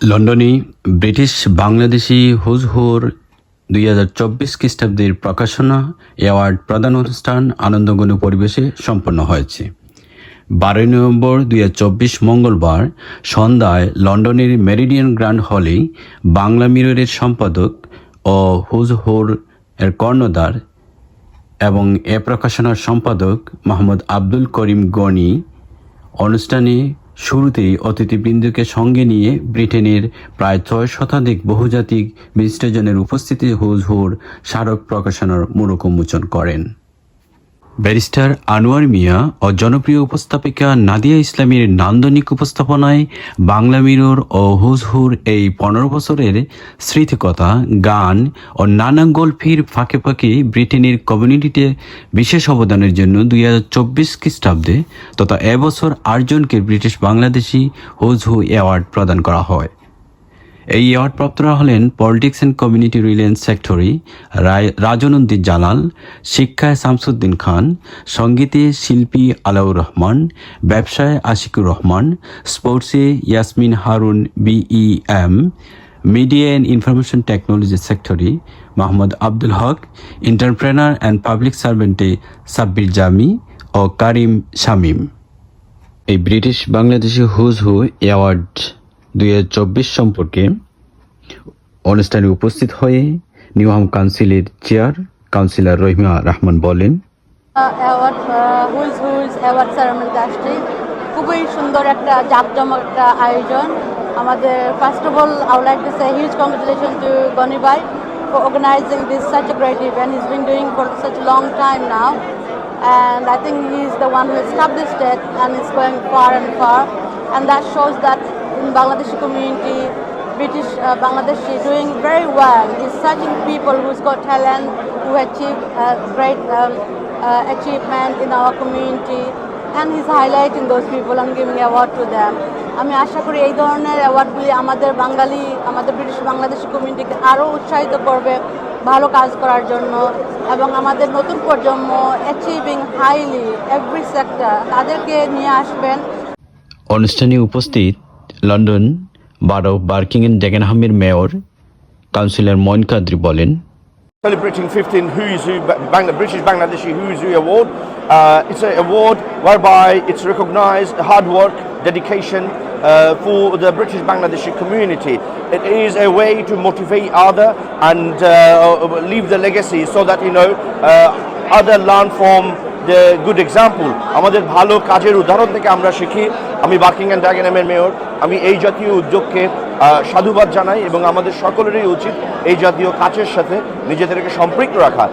লন্ডনে ব্রিটিশ বাংলাদেশি হুজহুর দুই হাজার চব্বিশ খ্রিস্টাব্দের প্রকাশনা অ্যাওয়ার্ড প্রদান অনুষ্ঠান আনন্দঘন পরিবেশে সম্পন্ন হয়েছে। বারোই নভেম্বর দুই চব্বিশ মঙ্গলবার সন্ধ্যায় লন্ডনের মেরিডিয়ান গ্র্যান্ড হলে বাংলা মিররের সম্পাদক ও হুজহুর এর কর্ণধার এবং এ প্রকাশনার সম্পাদক মোহাম্মদ আব্দুল করিম গনি অনুষ্ঠানে শুরুতেই অতিথিবৃন্দকে সঙ্গে নিয়ে ব্রিটেনের প্রায় ছয় শতাধিক বহুজাতিক বিস্টেজনের উপস্থিতি হুজ হুর স্মারক প্রকাশনার মোড়ক উন্মোচন করেন। ব্যারিস্টার আনোয়ার মিয়া ও জনপ্রিয় উপস্থাপিকা নাদিয়া ইসলামের নান্দনিক উপস্থাপনায় বাংলা মিরর ও হুজহুর এই পনেরো বছরের স্মৃতিকথা, গান ও নানা গল্পের ফাঁকে ফাঁকে ব্রিটেনের কমিউনিটিতে বিশেষ অবদানের জন্য দুই হাজার চব্বিশ খ্রিস্টাব্দে তথা এবছর আটজনকে British Bangladeshi who's who award প্রদান করা হয়। এই অ্যাওয়ার্ডপ্রাপ্তরা হলেন পলিটিক্স অ্যান্ড কমিউনিটি রিলেন্স সেক্টরি রাজনন্দী জালাল, শিক্ষায় শামসুদ্দিন খান, সঙ্গীতে শিল্পী আলাউর রহমান, ব্যবসায় Ashikur Rahman, স্পোর্টসে Yasmin Harun B E M, media and information technology secretary Mohammad Abdul Haque, entrepreneur and public সার্ভেন্টে Sabbir Jami ও কারিম শামীম। এই British Bangladeshi who's who award দুই হাজার চব্বিশ সম্পর্কে অনুষ্ঠানে উপস্থিত হয়ে নিউ নিউহাম কাউন্সিলের চেয়ার কাউন্সিলর রহিমা রহমান বলেন খুবই সুন্দর একটা জাঁকজমক একটা আয়োজন আমাদের first of all I like to say huge congratulation to Gani ভাই for organizing this such a great event. He's been doing for such a long time now. And I think he's the one who established it and it's going far and far. And that shows that in Bangladeshi community, British uh, Bangladeshi doing very well. He's searching people who's got talent, who achieve uh, great um, uh, achievement in our community, and he's highlighting those people and giving award to them. আমি আশা করি এই ধরনের অ্যাওয়ার্ডগুলি আমাদের বাঙালি আমাদের British Bangladeshi কমিউনিটিকে আরও উৎসাহিত করবে ভালো কাজ করার জন্য এবং আমাদের নতুন প্রজন্ম অ্যাচিভিং হাইলি এভরি সেক্টর তাদেরকে নিয়ে আসবেন অনুষ্ঠানে উপস্থিত লন্ডন বারো বার্কিংহাম ডেগেনহামের মেয়র কাউন্সিলর মইন কাদ্রি বলেন celebrating 15 Who's Who Bang- British Bangladeshi Who's Who Award. Uh, it's an award whereby it's recognized hard work, dedication uh, for the British Bangladeshi community. It is a way to motivate other and uh, leave the legacy so that you know uh, other learn from the good example আমাদের ভালো কাজের উদাহরণ থেকে আমরা শিখি। আমি বার্কিংহাম ড্যাগেনামের mayor আমি এই জাতীয় উদ্যোগকে সাধুবাদ জানাই এবং আমাদের সকলেরই উচিত এই জাতীয় কাজের সাথে নিজেদেরকে সম্পৃক্ত রাখা।